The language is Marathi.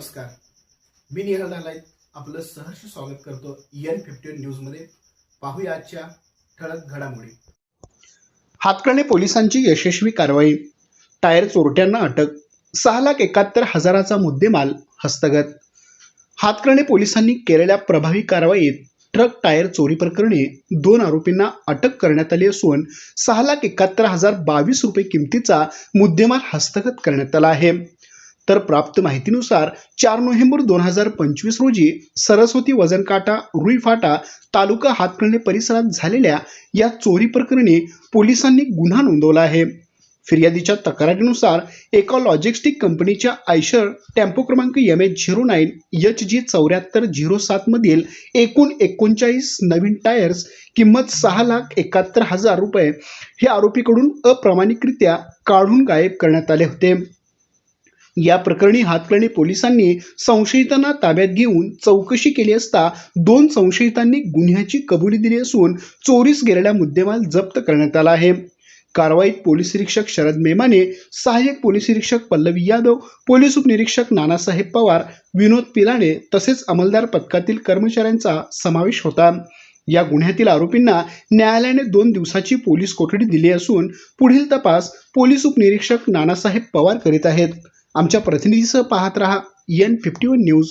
नमस्कार. मी निहाल नालायत आपलं सहर्ष स्वागत करतो एन फिफ्टी न्यूजमध्ये. पाहूया आजच्या ठळक घडामोडी. हातकणे पोलिसांची यशस्वी कारवाई. टायर चोरट्यांना अटक. सहा लाख एकाहत्तर हजाराचा मुद्देमाल हस्तगत. हातकणे पोलिसांनी केलेल्या प्रभावी कारवाईत ट्रक टायर चोरी प्रकरणी दोन आरोपींना अटक करण्यात आली असून सहा लाख एकाहत्तर हजार बावीस रुपये किमतीचा मुद्देमाल हस्तगत करण्यात आला आहे. तर प्राप्त माहितीनुसार चार नोव्हेंबर दोन हजार पंचवीस रोजी सरस्वती वजन काटा रुई फाटा तालुका हातकर्णे परिसरात झालेल्या या चोरी प्रकरणी पोलिसांनी गुन्हा नोंदवला आहे. फिर्यादीच्या तक्रारीनुसार एका लॉजिस्टिक कंपनीच्या आयशर टेम्पो क्रमांक M H zero nine H G चौऱ्याहत्तर झिरो सातमधील एकूण एकोणचाळीस नवीन टायर्स किंमत सहा लाख एकाहत्तर हजार रुपये हे आरोपीकडून अप्रामाणिकरित्या काढून गायब करण्यात आले होते. या प्रकरणी हातकर्णी पोलिसांनी संशयितांना ताब्यात घेऊन चौकशी केली असता दोन संशयितांनी गुन्ह्याची कबुली दिली असून चोरीस गेलेला मुद्देमाल जप्त करण्यात आला आहे. कारवाईत पोलीस निरीक्षक शरद मेमाने सहाय्यक पोलीस निरीक्षक पल्लवी यादव पोलीस उपनिरीक्षक नानासाहेब पवार विनोद पिलाणे तसेच अंमलदार पथकातील कर्मचाऱ्यांचा समावेश होता. या गुन्ह्यातील आरोपींना न्यायालयाने दोन दिवसाची पोलीस कोठडी दिली असून पुढील तपास पोलीस उपनिरीक्षक नानासाहेब पवार करीत आहेत. आमच्या प्रतिनिधीसह पाहत रहा एन फिफ्टी वन न्यूज